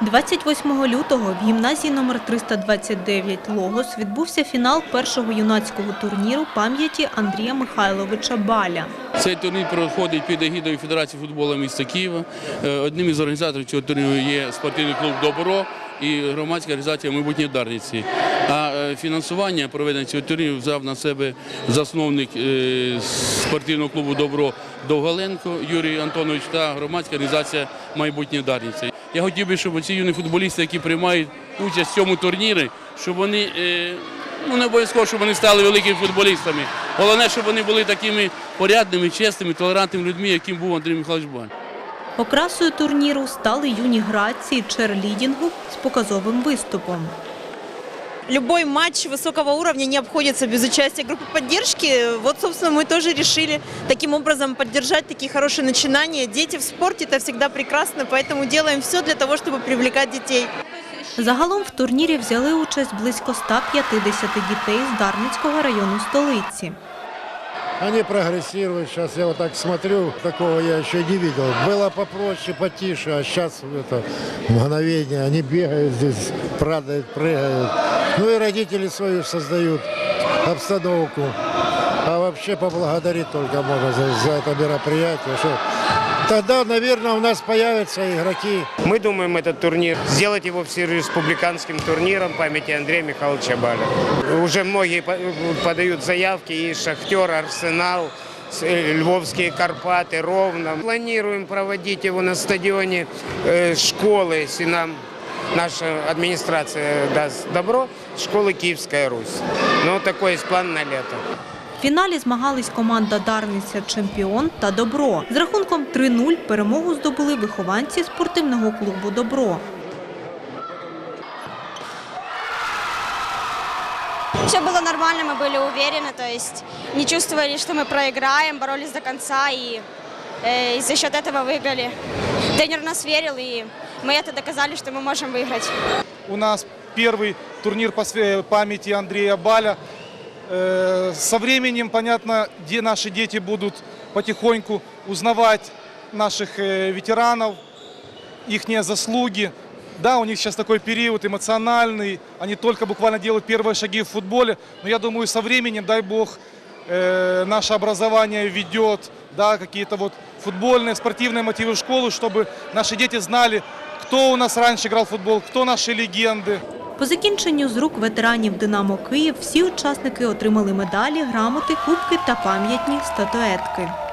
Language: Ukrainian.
28 лютого в гімназії номер 329 «Логос» відбувся фінал першого юнацького турніру пам'яті Андрія Михайловича Баля. Цей турнір проходить під егідою Федерації футболу міста Києва. Е, Одним із організаторів цього турніру є спортивний клуб Добро і громадська організація майбутні Дарниці. А е, фінансування проведення цього турніру взяв на себе засновник е, спортивного клубу Добро Довгаленко Юрій Антонович та громадська організація майбутні Дарниці. Я хотів би, щоб ці юні футболісти, які приймають участь в цьому турнірі, щоб вони е, Ну, не обов'язково, щоб вони стали великими футболістами. Головне, щоб вони були такими порядними, чесними, толерантними людьми, яким був Андрій Михайлович Баль. Окрасою турніру стали юні грації черлідінгу з показовим виступом Любой матч высокого уровня не обходится без участия группы поддержки. Вот, собственно, мы тоже решили таким образом поддержать такие хорошие начинания. Дети в спорте – это всегда прекрасно, поэтому делаем все для того, чтобы привлекать детей. Загалом в турнірі взяли участь близько 150 дітей з Дарницького району столиці. Они прогрессируют. Сейчас я вот так смотрю, такого я еще не видел. Было попроще, потише, а сейчас это мгновение. Они бегают здесь, падают, прыгают. Ну и родители свою создают обстановку. А вообще поблагодарить только можно за, за это мероприятие. Что тогда, наверное, у нас появятся игроки. Мы думаем этот турнир сделать его всереспубликанским турниром памяти Андрея Михайловича Баля. Уже многие по- подают заявки, и «Шахтер», «Арсенал», э, Львовские Карпаты, Ровно. Планируем проводить его на стадионе э, школы, если нам наша администрация даст добро, школы Киевская Русь. Но такой есть план на лето. В фіналі змагались команда Дарниця Чемпіон та Добро. З рахунком 3-0 перемогу здобули вихованці спортивного клубу Добро. Все было нормально, мы были уверены, то есть не чувствовали, что мы проиграем, боролись до конца и, э, и за счет этого выиграли. Тренер в нас верил, и мы это доказали, что мы можем выиграть. У нас первый турнир по све- памяти Андрея Баля. Э, Со временем, понятно, где наши дети будут потихоньку узнавать наших э, ветеранов, их заслуги. Да, у них сейчас такой период эмоциональный, они только буквально делают первые шаги в футболе, но я думаю, со временем, дай бог, э, наше образование ведет, да, какие-то вот футбольные, спортивные мотивы в школу, чтобы наши дети знали, кто у нас раньше играл в футбол, кто наши легенды. По закінченню з рук ветеранів «Динамо Київ» всі учасники отримали медалі, грамоти, кубки та пам'ятні статуетки.